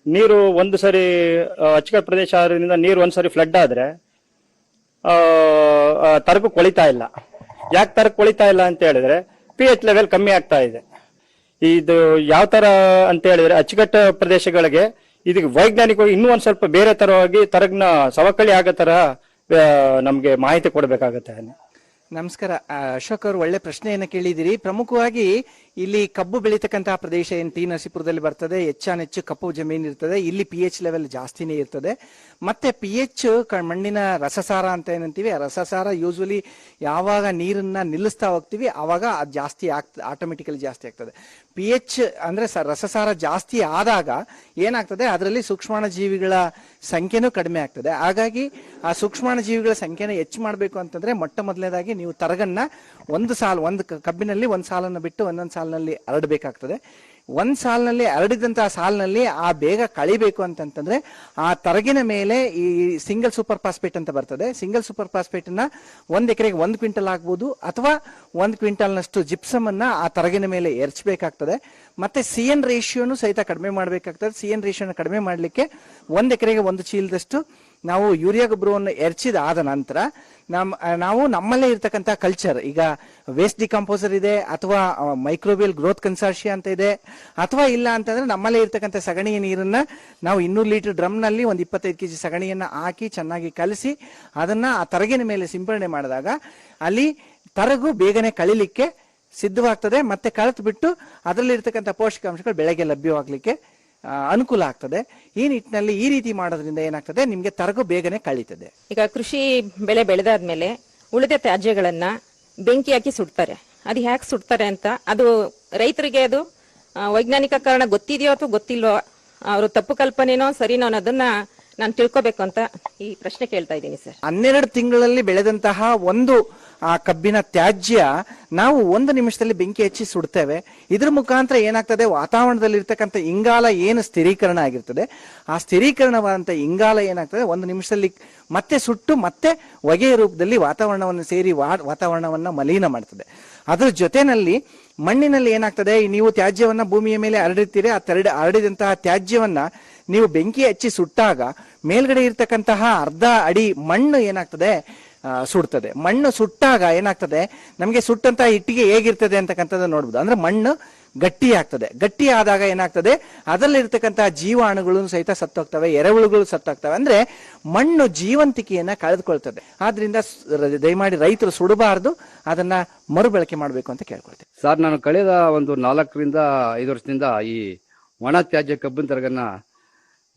ನೀರು ಒಂದು ಸರಿ ಆ, ಅಚ್ಚುಕಟ್ಟು ಪ್ರದೇಶ ಆದ್ರಿಂದ ನೀರು ಒಂದು ಸರಿ ಫ್ಲಡ್ ಆದ್ರೆ ತರಕು ಕೊಳಿತಾ ಇಲ್ಲ. ಯಾಕೆ ತರಕು ಕೊಳಿತಾ ಇಲ್ಲ ಅಂತ ಹೇಳಿದ್ರೆ ಪಿ ಎಚ್ ಲೆವೆಲ್ ಕಮ್ಮಿ ಆಗ್ತಾ ಇದೆ. ಇದು ಯಾವ ತರ ಅಂತ ಹೇಳಿದ್ರೆ ಅಚ್ಚುಕಟ್ಟ ಪ್ರದೇಶಗಳಿಗೆ ಇದಕ್ಕೆ ವೈಜ್ಞಾನಿಕವಾಗಿ ಇನ್ನೂ ಒಂದು ಸ್ವಲ್ಪ ಬೇರೆ ತರವಾಗಿ ತರಗ್ನ ಸವಕಳಿ ಆಗೋ ತರ ನಮಗೆ ಮಾಹಿತಿ ಕೊಡಬೇಕಾಗತ್ತೆ. ನಮಸ್ಕಾರ. ಅಶೋಕ್ ಅವರು ಒಳ್ಳೆ ಪ್ರಶ್ನೆಯನ್ನು ಕೇಳಿದಿರಿ ಪ್ರಮುಖವಾಗಿ ಇಲ್ಲಿ ಕಬ್ಬು ಬೆಳೀತಕ್ಕಂತಹ ಪ್ರದೇಶ ಏನು ಟಿ ನರಸೀಪುರದಲ್ಲಿ ಬರ್ತದೆ ಹೆಚ್ಚಾನೆಚ್ಚು ಕಪ್ಪು ಜಮೀನು ಇರ್ತದೆ, ಇಲ್ಲಿ ಪಿ ಎಚ್ ಲೆವೆಲ್ ಜಾಸ್ತಿನೇ ಇರ್ತದೆ. ಮತ್ತೆ ಪಿ ಎಚ್ ಮಣ್ಣಿನ ರಸಸಾರ ಅಂತ ಏನಂತೀವಿ ರಸಸಾರ ಯೂಸ್ವಲಿ ಯಾವಾಗ ನೀರನ್ನ ನಿಲ್ಲಿಸ್ತಾ ಹೋಗ್ತೀವಿ ಆವಾಗ ಅದು ಜಾಸ್ತಿ ಆಗ್ತದೆ ಆಟೋಮೆಟಿಕಲಿ ಜಾಸ್ತಿ ಆಗ್ತದೆ. ಪಿ ಎಚ್ ಅಂದ್ರೆ ರಸಸಾರ ಜಾಸ್ತಿ ಆದಾಗ ಏನಾಗ್ತದೆ, ಅದರಲ್ಲಿ ಸೂಕ್ಷ್ಮಾಣ ಜೀವಿಗಳ ಸಂಖ್ಯೆನೂ ಕಡಿಮೆ ಆಗ್ತದೆ. ಹಾಗಾಗಿ ಆ ಸೂಕ್ಷ್ಮಾಣ ಜೀವಿಗಳ ಸಂಖ್ಯೆನ ಹೆಚ್ಚು ಮಾಡಬೇಕು ಅಂತಂದ್ರೆ ಮೊಟ್ಟ ಮೊದಲನೇದಾಗಿ ನೀವು ತರಗನ್ನ ಒಂದು ಸಾಲು, ಒಂದು ಕಬ್ಬಿನಲ್ಲಿ ಒಂದು ಸಾಲನ್ನು ಬಿಟ್ಟು ಒಂದೊಂದು ಸಾಲಿನಲ್ಲಿ ಹರಡಬೇಕಾಗ್ತದೆ ಒಂದು ಸಾಲಿನಲ್ಲಿ ಹರಡಿದಂತಹ ಸಾಲಿನಲ್ಲಿ ಆ ಬೇಗ ಕಳಿಬೇಕು ಅಂತಂತಂದ್ರೆ ಆ ತರಗಿನ ಮೇಲೆ ಈ ಸಿಂಗಲ್ ಸೂಪರ್ ಫಾಸ್ಫೇಟ್ ಅಂತ ಬರ್ತದೆ. ಸಿಂಗಲ್ ಸೂಪರ್ ಫಾಸ್ಫೇಟ್ನ ಒಂದ್ ಎಕರೆಗೆ ಒಂದು ಕ್ವಿಂಟಲ್ ಆಗ್ಬೋದು ಅಥವಾ ಒಂದು ಕ್ವಿಂಟಲ್ನಷ್ಟು ಜಿಪ್ಸಮ್ ಅನ್ನ ಆ ತರಗಿನ ಮೇಲೆ ಎರಚಬೇಕಾಗ್ತದೆ ಮತ್ತೆ ಸಿ ಎನ್ ರೇಷಿಯೋನು ಸಹಿತ ಕಡಿಮೆ ಮಾಡಬೇಕಾಗ್ತದೆ. ಸಿ ಎನ್ ರೇಷಿಯೋನ ಕಡಿಮೆ ಮಾಡಲಿಕ್ಕೆ ಒಂದ್ ಎಕರೆಗೆ ಒಂದು ಚೀಲದಷ್ಟು ನಾವು ಯೂರಿಯಾ ಗೊಬ್ಬರವನ್ನು ಎರಚಿದ ಆದ ನಂತರ ನಮ್ಮ ನಾವು ನಮ್ಮಲ್ಲೇ ಇರ್ತಕ್ಕಂಥ ಕಲ್ಚರ್ ಈಗ ವೇಸ್ಟ್ ಡಿಕಂಪೋಸರ್ ಇದೆ, ಅಥವಾ ಮೈಕ್ರೋಬಿಯಲ್ ಗ್ರೋತ್ ಕನ್ಸಾರ್ಷಿಯ ಅಂತ ಇದೆ, ಅಥವಾ ಇಲ್ಲ ಅಂತಂದ್ರೆ ನಮ್ಮಲ್ಲೇ ಇರ್ತಕ್ಕಂಥ ಸಗಣಿಯ ನೀರನ್ನ ನಾವು ಇನ್ನೂರು ಲೀಟರ್ ಡ್ರಮ್ನಲ್ಲಿ ಒಂದು ಇಪ್ಪತ್ತೈದು ಕೆಜಿ ಸಗಣಿಯನ್ನ ಹಾಕಿ ಚೆನ್ನಾಗಿ ಕಲಸಿ, ಅದನ್ನ ಆ ತರಗಿನ ಮೇಲೆ ಸಿಂಪಡಣೆ ಮಾಡಿದಾಗ ಅಲ್ಲಿ ತರಗು ಬೇಗನೆ ಕಳಿಲಿಕ್ಕೆ ಸಿದ್ಧವಾಗ್ತದೆ, ಮತ್ತೆ ಕಳೆತು ಬಿಟ್ಟು ಅದರಲ್ಲಿ ಇರ್ತಕ್ಕಂಥ ಪೋಷಕಾಂಶಗಳು ಬೆಳೆಗೆ ಲಭ್ಯವಾಗಲಿಕ್ಕೆ ಅನುಕೂಲ ಆಗ್ತದೆ. ಈ ನಿಟ್ಟಿನಲ್ಲಿ ಈ ರೀತಿ ಮಾಡೋದ್ರಿಂದ ಏನಾಗ್ತದೆ? ನಿಮ್ಗೆ ತರಗು ಬೇಗನೆ ಕಳೀತದೆ. ಈಗ ಕೃಷಿ ಬೆಳೆ ಬೆಳೆದಾದ್ಮೇಲೆ ಉಳಿದ ತ್ಯಾಜ್ಯಗಳನ್ನ ಬೆಂಕಿ ಹಾಕಿ ಸುಡ್ತಾರೆ. ಅದು ಹ್ಯಾಕ್ ಸುಡ್ತಾರೆ ಅಂತ ಅದು ರೈತರಿಗೆ ಅದು ವೈಜ್ಞಾನಿಕ ಕಾರಣ ಗೊತ್ತಿದೆಯೋ ಅಥವಾ ಗೊತ್ತಿಲ್ವೋ ಅವರು ತಪ್ಪು ಕಲ್ಪನೆನೋ ಸರಿನೋ ಅನ್ನೋದನ್ನ ನಾನು ತಿಳ್ಕೊಬೇಕು ಅಂತ ಈ ಪ್ರಶ್ನೆ ಕೇಳ್ತಾ ಇದ್ದೀನಿ ಸರ್. ಹನ್ನೆರಡು ತಿಂಗಳಲ್ಲಿ ಬೆಳೆದಂತಹ ಒಂದು ಆ ಕಬ್ಬಿನ ತ್ಯಾಜ್ಯ ನಾವು ಒಂದು ನಿಮಿಷದಲ್ಲಿ ಬೆಂಕಿ ಹಚ್ಚಿ ಸುಡ್ತೇವೆ. ಇದ್ರ ಮುಖಾಂತರ ಏನಾಗ್ತದೆ? ವಾತಾವರಣದಲ್ಲಿ ಇರ್ತಕ್ಕಂಥ ಇಂಗಾಲ ಏನು ಸ್ಥಿರೀಕರಣ ಆಗಿರ್ತದೆ? ಆ ಸ್ಥಿರೀಕರಣವಾದಂಥ ಇಂಗಾಲ ಏನಾಗ್ತದೆ? ಒಂದು ನಿಮಿಷದಲ್ಲಿ ಮತ್ತೆ ಸುಟ್ಟು ಮತ್ತೆ ಹೊಗೆಯ ರೂಪದಲ್ಲಿ ವಾತಾವರಣವನ್ನು ಸೇರಿ ವಾತಾವರಣವನ್ನ ಮಲಿನ ಮಾಡ್ತದೆ. ಅದರ ಜೊತೆನಲ್ಲಿ ಮಣ್ಣಿನಲ್ಲಿ ಏನಾಗ್ತದೆ? ನೀವು ತ್ಯಾಜ್ಯವನ್ನ ಭೂಮಿಯ ಮೇಲೆ ಹರಡಿರ್ತೀರಿ. ಆ ತೆರಡಿ, ಹರಡಿದಂತಹ ತ್ಯಾಜ್ಯವನ್ನ ನೀವು ಬೆಂಕಿ ಹಚ್ಚಿ ಸುಟ್ಟಾಗ ಮೇಲ್ಗಡೆ ಇರ್ತಕ್ಕಂತಹ ಅರ್ಧ ಅಡಿ ಮಣ್ಣು ಏನಾಗ್ತದೆ? ಸುಡ್ತದೆ. ಮಣ್ಣು ಸುಟ್ಟಾಗ ಏನಾಗ್ತದೆ? ನಮಗೆ ಸುಟ್ಟಂತಹ ಇಟ್ಟಿಗೆ ಹೇಗಿರ್ತದೆ ಅಂತಕ್ಕಂಥದ್ದು ನೋಡ್ಬೋದು. ಅಂದ್ರೆ ಮಣ್ಣು ಗಟ್ಟಿ ಆಗ್ತದೆ ಗಟ್ಟಿ ಆದಾಗ ಏನಾಗ್ತದೆ? ಅದರಲ್ಲಿ ಇರ್ತಕ್ಕಂತಹ ಜೀವಾಣುಗಳು ಸಹಿತ ಸತ್ತೋಗ್ತವೆ ಎರೆಹುಳುಗಳು ಸತ್ತೋಗ್ತವೆ. ಅಂದ್ರೆ ಮಣ್ಣು ಜೀವಂತಿಕೆಯನ್ನ ಕಳೆದುಕೊಳ್ತದೆ. ಆದ್ರಿಂದ ದಯಮಾಡಿ ರೈತರು ಸುಡಬಾರದು. ಅದನ್ನ ಮರುಬಳಕೆ ಮಾಡಬೇಕು ಅಂತ ಕೇಳ್ಕೊಳ್ತೇವೆ ಸರ್, ನಾನು ಕಳೆದ ಒಂದು ನಾಲ್ಕರಿಂದ ಐದು ವರ್ಷದಿಂದ ಈ ಒಣ ತ್ಯಾಜ್ಯ ಕಬ್ಬಿನ ತರಗನ್ನ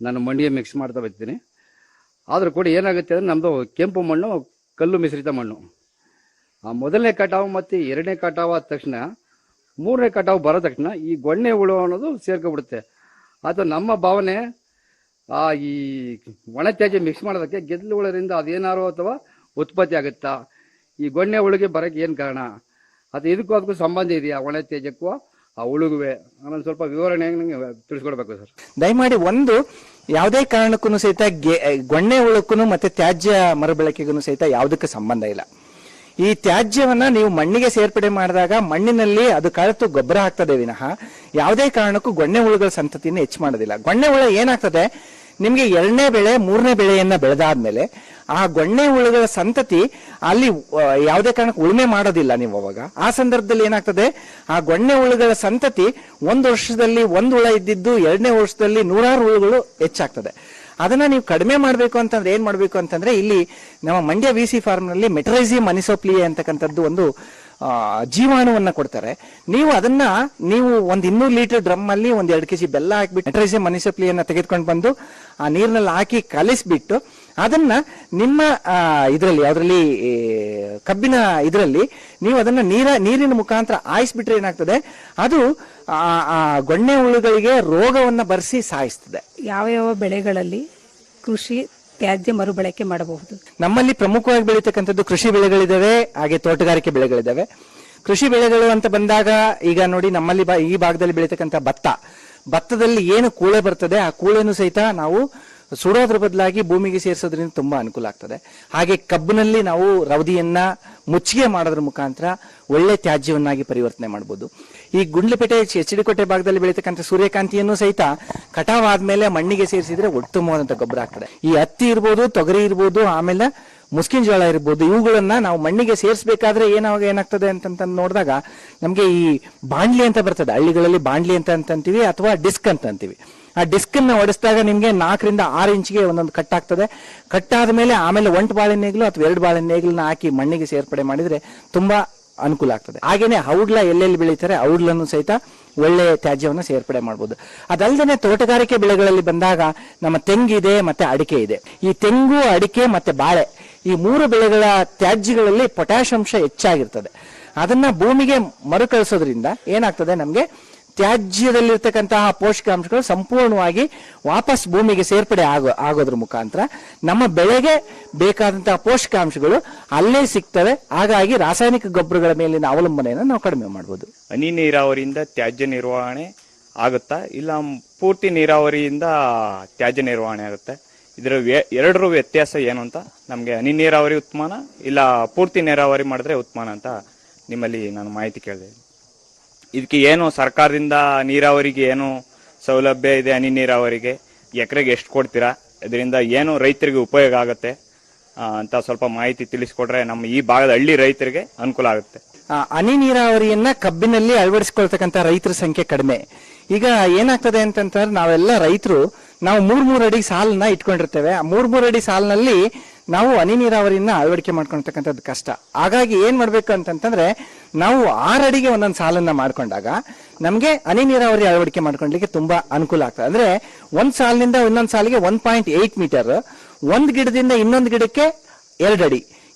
ನಾನು ಮಣ್ಣಿಗೆ ಮಿಕ್ಸ್ ಮಾಡ್ತಾ ಬರ್ತೀನಿ ಆದ್ರೂ ಕೂಡ ಏನಾಗುತ್ತೆ ಅಂದ್ರೆ ನಮ್ಮದು ಕೆಂಪು ಮಣ್ಣು ಕಲ್ಲು ಮಿಶ್ರಿತ ಮಣ್ಣು. ಆ ಮೊದಲನೇ ಕಟಾವು ಮತ್ತು ಎರಡನೇ ಕಟಾವು ಆದ ತಕ್ಷಣ, ಮೂರನೇ ಕಟಾವು ಬರೋ ತಕ್ಷಣ ಈ ಗೊಣ್ಣೆ ಹುಳು ಅನ್ನೋದು ಸೇರ್ಕೊಬಿಡುತ್ತೆ. ಅಥವಾ ನಮ್ಮ ಭಾವನೆ, ಆ ಈ ಒಣ ತ್ಯಾಜ್ಯ ಮಿಕ್ಸ್ ಮಾಡೋದಕ್ಕೆ ಗೆದ್ಲು ಹುಳರಿಂದ ಅದೇನಾರು ಅಥವಾ ಉತ್ಪತ್ತಿ ಆಗುತ್ತಾ? ಈ ಗೊಣ್ಣೆ ಹುಳುಗೆ ಬರೋಕ್ಕೆ ಏನು ಕಾರಣ? ಅದು ಇದಕ್ಕೂ ಅದಕ್ಕೂ ಸಂಬಂಧ ಇದೆಯಾ? ಒಣ ತ್ಯಾಜ್ಯಕ್ಕೂ, ಆ ಹುಳುಗುವೆ? ಅನ್ನೋದು ಸ್ವಲ್ಪ ವಿವರಣೆ ತಿಳಿಸ್ಕೊಡ್ಬೇಕು ಸರ್. ದಯಮಾಡಿ ಒಂದು ಯಾವುದೇ ಕಾರಣಕ್ಕೂ ಸಹಿತ ಗೊಣ್ಣೆ ಹುಳಕ್ಕೂ ಮತ್ತೆ ತ್ಯಾಜ್ಯ ಮರುಬಳಕೆಗೂ ಸಹಿತ ಯಾವುದಕ್ಕೆ ಸಂಬಂಧ ಇಲ್ಲ. ಈ ತ್ಯಾಜ್ಯವನ್ನ ನೀವು ಮಣ್ಣಿಗೆ ಸೇರ್ಪಡೆ ಮಾಡಿದಾಗ ಮಣ್ಣಿನಲ್ಲಿ ಅದು ಕಳೆತು ಗೊಬ್ಬರ ಆಗ್ತದೆ ವಿನಃ ಯಾವುದೇ ಕಾರಣಕ್ಕೂ ಗೊಣ್ಣೆ ಹುಳುಗಳ ಸಂತತಿಯನ್ನು ಹೆಚ್ಚು ಮಾಡೋದಿಲ್ಲ. ಗೊಣ್ಣೆ ಹುಳ ಏನಾಗ್ತದೆ? ನಿಮ್ಗೆ ಎರಡನೇ ಬೆಳೆ, ಮೂರನೇ ಬೆಳೆಯನ್ನ ಬೆಳೆದಾದ್ಮೇಲೆ ಆ ಗೊಣ್ಣೆ ಹುಳುಗಳ ಸಂತತಿ ಅಲ್ಲಿ ಯಾವುದೇ ಕಾರಣಕ್ಕೆ ಉಳುಮೆ ಮಾಡೋದಿಲ್ಲ ನೀವು ಅವಾಗ. ಆ ಸಂದರ್ಭದಲ್ಲಿ ಏನಾಗ್ತದೆ? ಆ ಗೊಣ್ಣೆ ಹುಳುಗಳ ಸಂತತಿ ಒಂದು ವರ್ಷದಲ್ಲಿ ಒಂದು ಹುಳ ಇದ್ದಿದ್ದು, ಎರಡನೇ ವರ್ಷದಲ್ಲಿ ನೂರಾರು ಹುಳುಗಳು ಹೆಚ್ಚಾಗ್ತದೆ. ಅದನ್ನ ನೀವು ಕಡಿಮೆ ಮಾಡಬೇಕು ಅಂತಂದ್ರೆ ಏನ್ ಮಾಡಬೇಕು ಅಂತಂದ್ರೆ, ಇಲ್ಲಿ ನಮ್ಮ ಮಂಡ್ಯ ವಿ ಸಿ ಫಾರ್ಮ್ನಲ್ಲಿ ನಲ್ಲಿ ಮನಿಸೋಪ್ಲಿಯೆ ಅಂತಕ್ಕಂಥದ್ದು ಒಂದು ಜೀವಾಣುವನ್ನ ಕೊಡ್ತಾರೆ. ನೀವು ಅದನ್ನ ನೀವು ಒಂದ್ ಇನ್ನೂರು ಲೀಟರ್ ಡ್ರಮ್ ಅಲ್ಲಿ ಒಂದ್ ಎರಡು ಕೆಜಿ ಬೆಲ್ಲ ಹಾಕ್ಬಿಟ್ಟು ಮೆಟ್ರೈಸಿಯಂ ಮನಿಸಪ್ಲಿಯನ್ನ ತೆಗೆದುಕೊಂಡು ಬಂದು ಆ ನೀರಿನಲ್ಲಿ ಹಾಕಿ ಕಲಿಸ್ಬಿಟ್ಟು ಅದನ್ನ ನಿಮ್ಮ ಇದರಲ್ಲಿ, ಅದರಲ್ಲಿ ಕಬ್ಬಿನ ಇದರಲ್ಲಿ ನೀವು ಅದನ್ನ ನೀರ, ನೀರಿನ ಮುಖಾಂತರ ಆಯಿಸ್ಬಿಟ್ರೆ ಏನಾಗ್ತದೆ? ಅದು, ಆ ಗೊಣ್ಣೆ ಹುಳುಗಳಿಗೆ ರೋಗವನ್ನ ಬರೆಸಿ ಸಾಯಿಸ್ತದೆ. ಯಾವ ಯಾವ ಬೆಳೆಗಳಲ್ಲಿ ಕೃಷಿ ತ್ಯಾಜ್ಯ ಮರುಬಳಕೆ ಮಾಡಬಹುದು. ನಮ್ಮಲ್ಲಿ ಪ್ರಮುಖವಾಗಿ ಬೆಳೀತಕ್ಕಂಥದ್ದು ಕೃಷಿ ಬೆಳೆಗಳಿದ್ದಾವೆ ಹಾಗೆ ತೋಟಗಾರಿಕೆ ಬೆಳೆಗಳಿದ್ದಾವೆ ಕೃಷಿ ಬೆಳೆಗಳು ಅಂತ ಬಂದಾಗ ಈಗ ನೋಡಿ ನಮ್ಮಲ್ಲಿ ಈ ಭಾಗದಲ್ಲಿ ಬೆಳೀತಕ್ಕಂಥ ಭತ್ತ. ಭತ್ತದಲ್ಲಿ ಏನು ಕೂಳೆ ಬರ್ತದೆ, ಆ ಕೂಳೆನು ಸಹಿತ ನಾವು ಸುಡೋದ್ರ ಬದಲಾಗಿ ಭೂಮಿಗೆ ಸೇರಿಸೋದ್ರಿಂದ ತುಂಬಾ ಅನುಕೂಲ ಆಗ್ತದೆ. ಹಾಗೆ ಕಬ್ಬಿನಲ್ಲಿ ನಾವು ರವದಿಯನ್ನ ಮುಚ್ಚಿಗೆ ಮಾಡೋದ್ರ ಮುಖಾಂತರ ಒಳ್ಳೆ ತ್ಯಾಜ್ಯವನ್ನಾಗಿ ಪರಿವರ್ತನೆ ಮಾಡಬಹುದು ಈ ಗುಂಡ್ಲಪೇಟೆ ಚಿಡಿಕೋಟೆ ಕೋಟೆ ಭಾಗದಲ್ಲಿ ಬೆಳೀತಕ್ಕಂಥ ಸೂರ್ಯಕಾಂತಿಯನ್ನು ಸಹಿತ ಕಟಾವ್ ಆದ್ಮೇಲೆ ಮಣ್ಣಿಗೆ ಸೇರಿಸಿದ್ರೆ ಉತ್ತಮವಾದಂತ ಗೊಬ್ಬರ ಆಗ್ತದೆ. ಈ ಹತ್ತಿ ಇರ್ಬೋದು, ತೊಗರಿ ಇರ್ಬೋದು, ಆಮೇಲೆ ಮುಸ್ಕಿನ ಜೋಳ ಇರ್ಬೋದು, ಇವುಗಳನ್ನ ನಾವು ಮಣ್ಣಿಗೆ ಸೇರಿಸಬೇಕಾದ್ರೆ ಏನಾಗ ಏನಾಗ್ತದೆ ಅಂತಂತ ನೋಡಿದಾಗ ನಮಗೆ ಈ ಬಾಂಡ್ಲಿ ಅಂತ ಬರ್ತದೆ. ಹಳ್ಳಿಗಳಲ್ಲಿ ಬಾಂಡ್ಲಿ ಅಂತ ಅಂತೀವಿ ಅಥವಾ ಡಿಸ್ಕ್ ಅಂತ ಅಂತೀವಿ. ಆ ಡಿಸ್ಕ್ ಅನ್ನ ಹೊಡೆಸಿದಾಗ ನಿಮ್ಗೆ ನಾಲ್ಕರಿಂದ ಆರು ಇಂಚಿಗೆ ಒಂದೊಂದು ಕಟ್ ಆಗ್ತದೆ. ಕಟ್ ಆದ್ಮೇಲೆ ಆಮೇಲೆ ಒಂಟು ಬಾಳೆನೇಗ್ಲು ಅಥವಾ ಎರಡು ಬಾಳೆನೇಗ್ಲನ್ನ ಹಾಕಿ ಮಣ್ಣಿಗೆ ಸೇರ್ಪಡೆ ಮಾಡಿದ್ರೆ ತುಂಬಾ ಅನುಕೂಲ ಆಗ್ತದೆ. ಹಾಗೇನೆ ಔಡ್ಲ ಎಲ್ಲೆಲ್ಲಿ ಬೆಳೀತಾರೆ ಔಡ್ಲನ್ನು ಸಹಿತ ಒಳ್ಳೆಯ ತ್ಯಾಜ್ಯವನ್ನು ಸೇರ್ಪಡೆ ಮಾಡಬಹುದು ಅದಲ್ಲದೆ ತೋಟಗಾರಿಕೆ ಬೆಳೆಗಳಲ್ಲಿ ಬಂದಾಗ ನಮ್ಮ ತೆಂಗಿದೆ ಮತ್ತೆ ಅಡಿಕೆ ಇದೆ. ಈ ತೆಂಗು, ಅಡಿಕೆ ಮತ್ತೆ ಬಾಳೆ ಈ ಮೂರು ಬೆಳೆಗಳ ತ್ಯಾಜ್ಯಗಳಲ್ಲಿ ಪೊಟ್ಯಾಶ್ ಅಂಶ ಹೆಚ್ಚಾಗಿರ್ತದೆ. ಅದನ್ನ ಭೂಮಿಗೆ ಮರುಕಳಿಸೋದ್ರಿಂದ ಏನಾಗ್ತದೆ ನಮಗೆ ತ್ಯಾಜ್ಯದಲ್ಲಿರ್ತಕ್ಕಂತಹ ಪೋಷಕಾಂಶಗಳು ಸಂಪೂರ್ಣವಾಗಿ ವಾಪಸ್ ಭೂಮಿಗೆ ಸೇರ್ಪಡೆ ಆಗೋ, ಆಗೋದ್ರ ಮುಖಾಂತರ ನಮ್ಮ ಬೆಳೆಗೆ ಬೇಕಾದಂತಹ ಪೋಷಕಾಂಶಗಳು ಅಲ್ಲೇ ಸಿಗ್ತವೆ. ಹಾಗಾಗಿ ರಾಸಾಯನಿಕ ಗೊಬ್ಬರಗಳ ಮೇಲಿನ ಅವಲಂಬನೆಯನ್ನು ನಾವು ಕಡಿಮೆ ಮಾಡ್ಬೋದು. ಹನಿ ನೀರಾವರಿಯಿಂದ ತ್ಯಾಜ್ಯ ನಿರ್ವಹಣೆ ಆಗುತ್ತಾ? ಇಲ್ಲ ಪೂರ್ತಿ ನೀರಾವರಿಯಿಂದ ತ್ಯಾಜ್ಯ ನಿರ್ವಹಣೆ ಆಗುತ್ತೆ? ಇದರ ಎರಡರ ವ್ಯತ್ಯಾಸ ಏನು ಅಂತ ನಮಗೆ ಹನಿ ನೀರಾವರಿ ಉತ್ಮಾನ ಇಲ್ಲ ಪೂರ್ತಿ ನೀರಾವರಿ ಮಾಡಿದ್ರೆ ಉತ್ಮಾನ ಅಂತ ನಿಮ್ಮಲ್ಲಿ ನಾನು ಮಾಹಿತಿ ಕೇಳಿದೆ. ಇದಕ್ಕೆ ಏನು ಸರ್ಕಾರದಿಂದ ನೀರಾವರಿಗೆ ಏನು ಸೌಲಭ್ಯ ಇದೆ ಹನಿ ನೀರಾವರಿಗೆ? ಎಕರೆಗೆ ಎಷ್ಟು ಕೊಡ್ತೀರಾ? ಇದರಿಂದ ಏನು ರೈತರಿಗೆ ಉಪಯೋಗ ಆಗುತ್ತೆ? ಅಂತ ಸ್ವಲ್ಪ ಮಾಹಿತಿ ತಿಳಿಸ್ಕೊಟ್ರೆ ನಮ್ಮ ಈ ಭಾಗದ ಹಳ್ಳಿ ರೈತರಿಗೆ ಅನುಕೂಲ ಆಗುತ್ತೆ. ಹನಿ ನೀರಾವರಿಯನ್ನ ಕಬ್ಬಿನಲ್ಲಿ ಅಳವಡಿಸ್ಕೊಳ್ತಕ್ಕಂಥ ರೈತರ ಸಂಖ್ಯೆ ಕಡಿಮೆ. ಈಗ ಏನಾಗ್ತದೆ ಅಂತಂತಂದ್ರೆ ನಾವೆಲ್ಲ ರೈತರು, ನಾವು ಮೂರ್ ಮೂರ್ ಅಡಿ ಸಾಲನ್ನ ಇಟ್ಕೊಂಡಿರ್ತೇವೆ. ಆ ಮೂರ್ ಮೂರ್ ಅಡಿ ಸಾಲಿನಲ್ಲಿ ನಾವು ಹನಿ ನೀರಾವರಿಯನ್ನ ಅಳವಡಿಕೆ ಮಾಡ್ಕೊಳ್ತಕ್ಕಂಥದ್ದು ಕಷ್ಟ. ಹಾಗಾಗಿ ಏನ್ ಮಾಡ್ಬೇಕು ಅಂತಂತಂದ್ರೆ ನಾವು ಆರ್ ಅಡಿಗೆ ಒಂದೊಂದು ಸಾಲನ್ನ ಮಾಡ್ಕೊಂಡಾಗ ನಮಗೆ ಹನಿ ನೀರಾವರಿ ಅಳವಡಿಕೆ ಮಾಡ್ಕೊಳ್ಲಿಕ್ಕೆ ತುಂಬಾ ಅನುಕೂಲ ಆಗ್ತದೆ. ಅಂದ್ರೆ ಒಂದ್ ಸಾಲಿನಿಂದ ಇನ್ನೊಂದು ಸಾಲಿಗೆ ಒನ್ ಪಾಯಿಂಟ್ ಏಟ್ ಮೀಟರ್ ಒಂದ್ ಗಿಡದಿಂದ ಇನ್ನೊಂದು ಗಿಡಕ್ಕೆ ಎರಡು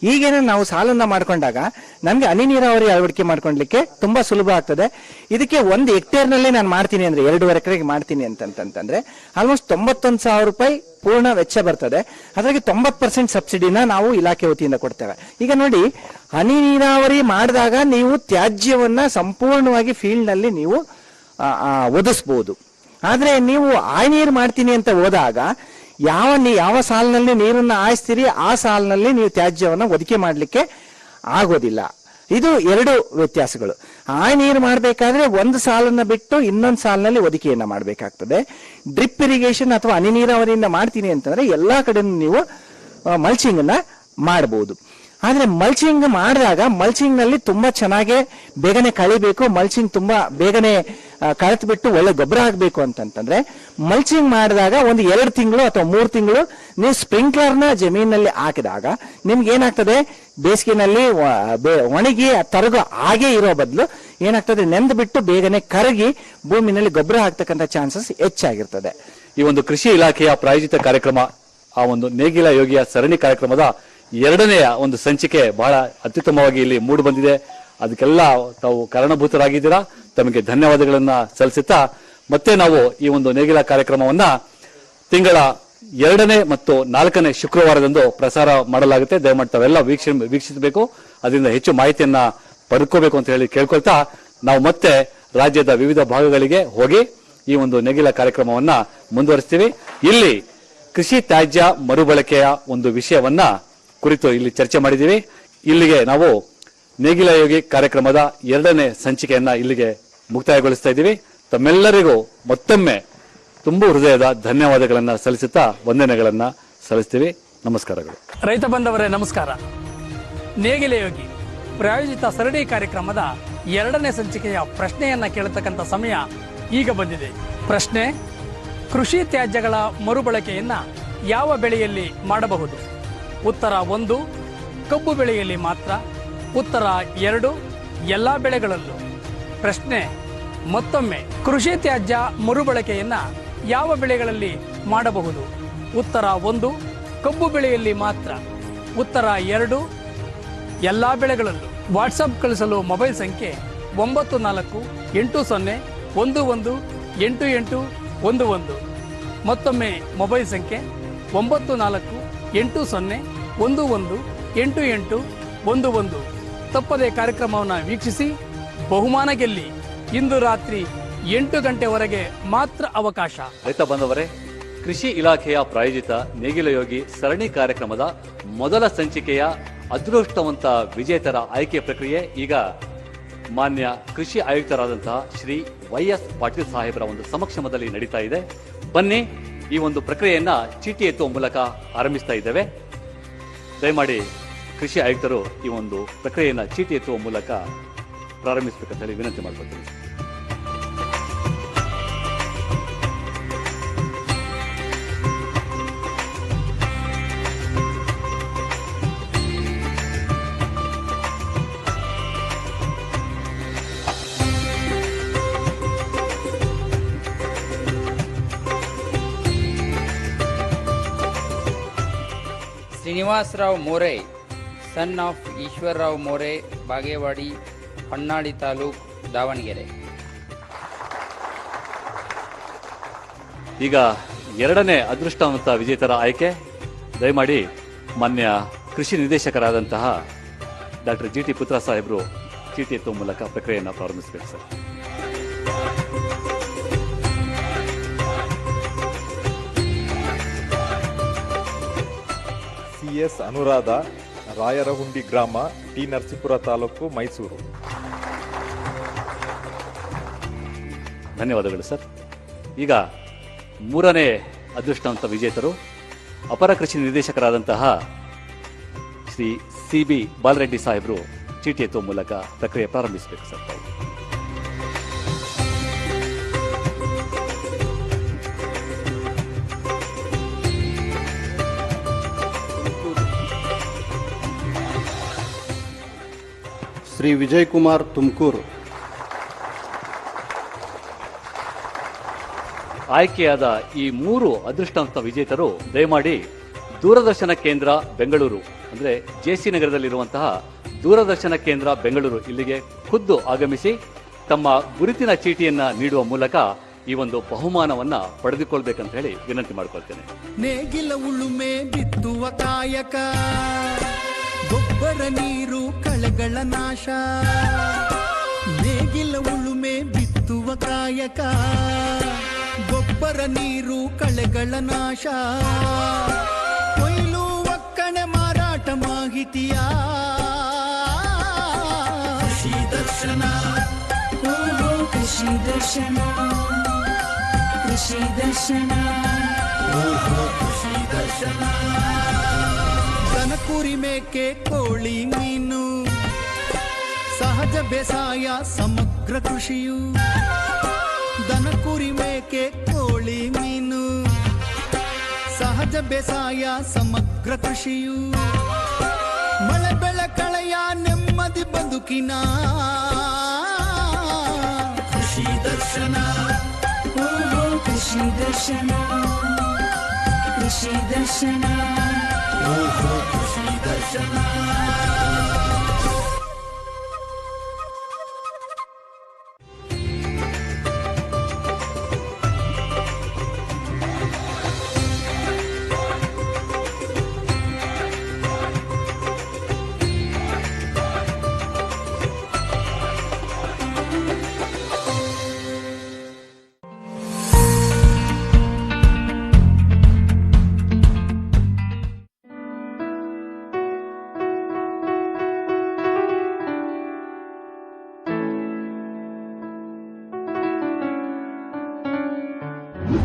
ಹೀಗೇನೆ ನಾವು ಸಾಲನ್ನ ಮಾಡ್ಕೊಂಡಾಗ ನಮ್ಗೆ ಹನಿ ನೀರಾವರಿ ಅಳವಡಿಕೆ ಮಾಡ್ಕೊಳ್ಲಿಕ್ಕೆ ತುಂಬಾ ಸುಲಭ ಆಗ್ತದೆ. ಇದಕ್ಕೆ ಒಂದು ಹೆಕ್ಟೇರ್ನಲ್ಲಿ ನಾನು ಮಾಡ್ತೀನಿ ಅಂದ್ರೆ ಎರಡೂವರೆ ಎಕರೆಗೆ ಮಾಡ್ತೀನಿ ಅಂತಂತಂದ್ರೆ ಆಲ್ಮೋಸ್ಟ್ ತೊಂಬತ್ತೊಂದು ಸಾವಿರ ರೂಪಾಯಿ ಪೂರ್ಣ ವೆಚ್ಚ ಬರ್ತದೆ. ಅದ್ರಾಗೆ ತೊಂಬತ್ತು ಪರ್ಸೆಂಟ್ ಸಬ್ಸಿಡಿನ ನಾವು ಇಲಾಖೆ ವತಿಯಿಂದ ಕೊಡ್ತೇವೆ. ಈಗ ನೋಡಿ, ಹನಿ ನೀರಾವರಿ ಮಾಡಿದಾಗ ನೀವು ತ್ಯಾಜ್ಯವನ್ನ ಸಂಪೂರ್ಣವಾಗಿ ಫೀಲ್ಡ್ನಲ್ಲಿ ನೀವು ಒದಿಸ್ಬೋದು. ಆದ್ರೆ ನೀವು ಆ ನೀರು ಮಾಡ್ತೀನಿ ಅಂತ ಹೋದಾಗ ಯಾವ ನೀ ಯಾವ ಸಾಲಿನಲ್ಲಿ ನೀರನ್ನು ಹಾಯಿಸ್ತೀರಿ, ಆ ಸಾಲಿನಲ್ಲಿ ನೀವು ತ್ಯಾಜ್ಯವನ್ನ ಒದಿಕೆ ಮಾಡಲಿಕ್ಕೆ ಆಗೋದಿಲ್ಲ. ಇದು ಎರಡು ವ್ಯತ್ಯಾಸಗಳು. ಆ ನೀರು ಮಾಡಬೇಕಾದ್ರೆ ಒಂದು ಸಾಲನ್ನ ಬಿಟ್ಟು ಇನ್ನೊಂದು ಸಾಲಿನಲ್ಲಿ ಒದಿಕೆಯನ್ನ ಮಾಡಬೇಕಾಗ್ತದೆ. ಡ್ರಿಪ್ ಇರಿಗೇಷನ್ ಅಥವಾ ಹನಿ ನೀರಾವರಿಯಿಂದ ಮಾಡ್ತೀನಿ ಅಂತಂದ್ರೆ ಎಲ್ಲಾ ಕಡೆ ನೀವು ಮಲ್ಚಿಂಗ್ ಅನ್ನ ಮಾಡಬಹುದು ಆದ್ರೆ ಮಲ್ಚಿಂಗ್ ಮಾಡಿದಾಗ ಮಲ್ಚಿಂಗ್ನಲ್ಲಿ ತುಂಬಾ ಚೆನ್ನಾಗಿ ಬೇಗನೆ ಕಳಿಬೇಕು. ಮಲ್ಚಿಂಗ್ ತುಂಬಾ ಬೇಗನೆ ಕಳೆತು ಬಿಟ್ಟು ಒಳ್ಳೆ ಗೊಬ್ಬರ ಹಾಕಬೇಕು ಅಂತಂತಂದ್ರೆ ಮಲ್ಚಿಂಗ್ ಮಾಡಿದಾಗ ಒಂದು ಎರಡು ತಿಂಗಳು ಅಥವಾ ಮೂರು ತಿಂಗಳು ನೀವು ಸ್ಪ್ರಿಂಕ್ಲರ್ನ ಜಮೀನಲ್ಲಿ ಹಾಕಿದಾಗ ನಿಮ್ಗೆ ಏನಾಗ್ತದೆ? ಬೇಸಿಗೆನಲ್ಲಿ ಒಣಗಿ ತರಗು ಹಾಗೆ ಇರೋ ಬದಲು ಏನಾಗ್ತದೆ? ನೆಂದು ಬಿಟ್ಟು ಬೇಗನೆ ಕರಗಿ ಭೂಮಿನಲ್ಲಿ ಗೊಬ್ಬರ ಹಾಕ್ತಕ್ಕಂಥ ಚಾನ್ಸಸ್ ಹೆಚ್ಚಾಗಿರ್ತದೆ. ಈ ಒಂದು ಕೃಷಿ ಇಲಾಖೆಯ ಪ್ರಾಯೋಜಿತ ಕಾರ್ಯಕ್ರಮ, ಆ ಒಂದು ನೇಗಿಲ ಯೋಗಿಯ ಸರಣಿ ಕಾರ್ಯಕ್ರಮದ ಎರಡನೆಯ ಒಂದು ಸಂಚಿಕೆ ಬಹಳ ಅತ್ಯುತ್ತಮವಾಗಿ ಇಲ್ಲಿ ಮೂಡಿ ಬಂದಿದೆ ಅದಕ್ಕೆಲ್ಲ ತಾವು ಕಾರಣಭೂತರಾಗಿದ್ದೀರಾ? ತಮಗೆ ಧನ್ಯವಾದಗಳನ್ನು ಸಲ್ಲಿಸುತ್ತಾ ಮತ್ತೆ ನಾವು ಈ ಒಂದು ನೇಗಿಲ ಕಾರ್ಯಕ್ರಮವನ್ನ ತಿಂಗಳ ಎರಡನೇ ಮತ್ತು ನಾಲ್ಕನೇ ಶುಕ್ರವಾರದಂದು ಪ್ರಸಾರ ಮಾಡಲಾಗುತ್ತೆ. ದಯಮಾಡಿ ತಾವೆಲ್ಲ ವೀಕ್ಷ, ವೀಕ್ಷಿಸಬೇಕು. ಅದರಿಂದ ಹೆಚ್ಚು ಮಾಹಿತಿಯನ್ನ ಪಡ್ಕೋಬೇಕು ಅಂತ ಹೇಳಿ ಕೇಳ್ಕೊಳ್ತಾ ನಾವು ಮತ್ತೆ ರಾಜ್ಯದ ವಿವಿಧ ಭಾಗಗಳಿಗೆ ಹೋಗಿ ಈ ಒಂದು ನೇಗಿಲ ಕಾರ್ಯಕ್ರಮವನ್ನ ಮುಂದುವರಿಸ್ತೀವಿ. ಇಲ್ಲಿ ಕೃಷಿ ತ್ಯಾಜ್ಯ ಮರುಬಳಕೆಯ ಒಂದು ವಿಷಯವನ್ನ ಕುರಿತು ಇಲ್ಲಿ ಚರ್ಚೆ ಮಾಡಿದ್ದೀವಿ. ಇಲ್ಲಿಗೆ ನಾವು ನೇಗಿಲ ಯೋಗಿ ಕಾರ್ಯಕ್ರಮದ ಎರಡನೇ ಸಂಚಿಕೆಯನ್ನ ಇಲ್ಲಿಗೆ ಮುಕ್ತಾಯಗೊಳಿಸ್ತಾ ಇದ್ದೀವಿ. ತಮ್ಮೆಲ್ಲರಿಗೂ ಮತ್ತೊಮ್ಮೆ ತುಂಬು ಹೃದಯದ ಧನ್ಯವಾದಗಳನ್ನ ಸಲ್ಲಿಸುತ್ತಾ ವಂದನೆಗಳನ್ನ ಸಲ್ಲಿಸ್ತೀವಿ. ನಮಸ್ಕಾರಗಳು. ರೈತ ಬಂಧವರೇ, ನಮಸ್ಕಾರ. ನೇಗಿಲ ಯೋಗಿ ಪ್ರಾಯೋಜಿತ ಸರಣಿ ಕಾರ್ಯಕ್ರಮದ ಎರಡನೇ ಸಂಚಿಕೆಯ ಪ್ರಶ್ನೆಯನ್ನ ಕೇಳತಕ್ಕಂಥ ಸಮಯ ಈಗ ಬಂದಿದೆ. ಪ್ರಶ್ನೆ, ಕೃಷಿ ತ್ಯಾಜ್ಯಗಳ ಮರುಬಳಕೆಯನ್ನ ಯಾವ ಬೆಳೆಯಲ್ಲಿ ಮಾಡಬಹುದು? ಉತ್ತರ ಒಂದು, ಕಬ್ಬು ಬೆಳೆಯಲ್ಲಿ ಮಾತ್ರ. ಉತ್ತರ ಎರಡು, ಎಲ್ಲ ಬೆಳೆಗಳಲ್ಲೂ. ಪ್ರಶ್ನೆ, ಮತ್ತೊಮ್ಮೆ, ಕೃಷಿ ತ್ಯಾಜ್ಯ ಮರುಬಳಕೆಯನ್ನ ಯಾವ ಬೆಳೆಗಳಲ್ಲಿ ಮಾಡಬಹುದು? ಉತ್ತರ ಒಂದು, ಕಬ್ಬು ಬೆಳೆಯಲ್ಲಿ ಮಾತ್ರ. ಉತ್ತರ ಎರಡು, ಎಲ್ಲಾ ಬೆಳೆಗಳಲ್ಲೂ. ವಾಟ್ಸಪ್ ಕಳಿಸಲು ಮೊಬೈಲ್ ಸಂಖ್ಯೆ ಒಂಬತ್ತು ನಾಲ್ಕು, ಎಂಟು ಸೊನ್ನೆ, ಒಂದು ಒಂದು, ಎಂಟು ಎಂಟು, ಒಂದು ಒಂದು. ಮತ್ತೊಮ್ಮೆ ಮೊಬೈಲ್ ಸಂಖ್ಯೆ ಒಂಬತ್ತು ನಾಲ್ಕು, ಎಂಟು ಸೊನ್ನೆ, ಒಂದು ಒಂದು, ಎಂಟು ಎಂಟು, ಒಂದು ಒಂದು. ತಪ್ಪದೆ ಕಾರ್ಯಕ್ರಮವನ್ನು ವೀಕ್ಷಿಸಿ ಬಹುಮಾನ ಗೆಲ್ಲಿ ಇಂದು ರಾತ್ರಿ ಎಂಟು ಗಂಟೆವರೆಗೆ ಮಾತ್ರ ಅವಕಾಶ. ರೈತ ಬಂದವರೇ ಕೃಷಿ ಇಲಾಖೆಯ ಪ್ರಾಯೋಜಿತ ನೇಗಿಲ ಯೋಗಿ ಸರಣಿ ಕಾರ್ಯಕ್ರಮದ ಮೊದಲ ಸಂಚಿಕೆಯ ಅದೃಷ್ಟವಂತ ವಿಜೇತರ ಆಯ್ಕೆ ಪ್ರಕ್ರಿಯೆ ಈಗ ಮಾನ್ಯ ಕೃಷಿ ಆಯುಕ್ತರಾದಂತಹ ಶ್ರೀ ವೈ ಎಸ್ ಪಾಟೀಲ್ ಸಾಹೇಬರ ಒಂದು ಸಮಕ್ಷಮದಲ್ಲಿ ನಡೀತಾ ಇದೆ. ಬನ್ನಿ, ಈ ಒಂದು ಪ್ರಕ್ರಿಯೆಯನ್ನ ಚೀಟಿ ಎತ್ತುವ ಮೂಲಕ ಆರಂಭಿಸ್ತಾ ಇದ್ದೇವೆ. ದಯಮಾಡಿ ಕೃಷಿ ಆಯುಕ್ತರು ಈ ಒಂದು ಪ್ರಕ್ರಿಯೆಯನ್ನು ಚೀಟಿ ಎತ್ತುವ ಮೂಲಕ ಪ್ರಾರಂಭಿಸಬೇಕಂತ ಹೇಳಿ ವಿನಂತಿ ಮಾಡ್ಕೊಳ್ತೀನಿ. ಶ್ರೀನಿವಾಸರಾವ್ ಮೋರೈ ಸನ್ ಆಫ್ ಈಶ್ವರರಾವ್ ಮೋರೆ ಬಾಗೇವಾಡಿ ಹೊನ್ನಾಳಿ ತಾಲೂಕ್ ದಾವಣಗೆರೆ ಈಗ ಎರಡನೇ ಅದೃಷ್ಟವಂತ ವಿಜೇತರ ಆಯ್ಕೆ. ದಯಮಾಡಿ ಮಾನ್ಯ ಕೃಷಿ ನಿರ್ದೇಶಕರಾದಂತಹ ಡಾಕ್ಟರ್ ಜಿ ಟಿ ಪುತ್ರ ಸಾಹೇಬರು ಚೀಟಿ ಎತ್ತುವ ಮೂಲಕ ಪ್ರಕ್ರಿಯೆಯನ್ನು ಪ್ರಾರಂಭಿಸಬೇಕು sir. C S Anuradha Rayarahundi ಗ್ರಾಮ, ಟಿ ನರಸೀಪುರ ತಾಲೂಕು, ಮೈಸೂರು. ಧನ್ಯವಾದಗಳು, ಸರ್. ಈಗ ಮೂರನೇ ಅದೃಷ್ಟವಂತ ವಿಜೇತರು, ಅಪರ ಕೃಷಿ ನಿರ್ದೇಶಕರಾದಂತಹ ಶ್ರೀ ಸಿ ಬಿ ಬಾಲರೆಡ್ಡಿ ಸಾಹೇಬರು ಚೀಟಿ ಎತ್ತುವ ಮೂಲಕ ಪ್ರಕ್ರಿಯೆ ಪ್ರಾರಂಭಿಸಬೇಕು, ಸರ್. ಶ್ರೀ ವಿಜಯ್ ಕುಮಾರ್ ತುಮಕೂರು. ಆಯ್ಕೆಯಾದ ಈ ಮೂರು ಅದೃಷ್ಟವಂತ ವಿಜೇತರು ದಯಮಾಡಿ ದೂರದರ್ಶನ ಕೇಂದ್ರ ಬೆಂಗಳೂರು ಅಂದ್ರೆ ಜೆಸಿ ನಗರದಲ್ಲಿರುವಂತಹ ದೂರದರ್ಶನ ಕೇಂದ್ರ ಬೆಂಗಳೂರು ಇಲ್ಲಿಗೆ ಖುದ್ದು ಆಗಮಿಸಿ ತಮ್ಮ ಗುರುತಿನ ಚೀಟಿಯನ್ನ ನೀಡುವ ಮೂಲಕ ಈ ಒಂದು ಬಹುಮಾನವನ್ನ ಪಡೆದುಕೊಳ್ಬೇಕಂತ ಹೇಳಿ ವಿನಂತಿ ಮಾಡ್ಕೊಳ್ತೇನೆ. ನೇಗಿಲ ಉಳುಮೆ ಬಿತ್ತುವ ಕಾಯಕ. ಗೊಬ್ಬರ ನೀರು ಕಳೆಗಳ ನಾಶ. ನೇಗಿಲ ಉಳುಮೆ ಬಿತ್ತುವ ಕಾಯಕ. ಗೊಬ್ಬರ ನೀರು ಕಳೆಗಳ ನಾಶ. ಕೊಯ್ಲು ಒಕ್ಕಣೆ ಮಾರಾಟ ಮಾಹಿತಿಯ. ಕೃಷಿ ದರ್ಶನ. ಕೃಷಿ ದರ್ಶನ. ಕೃಷಿ ದರ್ಶನ. ಕೃಷಿ ದರ್ಶನ. ದನ ಕುರಿ ಮೇಕೆ ಕೋಳಿ ಮೀನು. ಸಹಜ ಬೇಸಾಯ ಸಮಗ್ರ ಕೃಷಿಯು. ದನ ಕುರಿಮೇಕೆ ಕೋಳಿ ಮೀನು. ಸಹಜ ಬೇಸಾಯ ಸಮಗ್ರ ಕೃಷಿಯು. ಮಳೆ ಬೆಳೆ ಕಳೆಯ ನೆಮ್ಮದಿ ಬದುಕಿನ ಕೃಷಿ ದರ್ಶನ. ಕೃಷಿ ದರ್ಶನ. ಕೃಷಿ ದರ್ಶನ. ಕೃಷಿ ದರ್ಶನ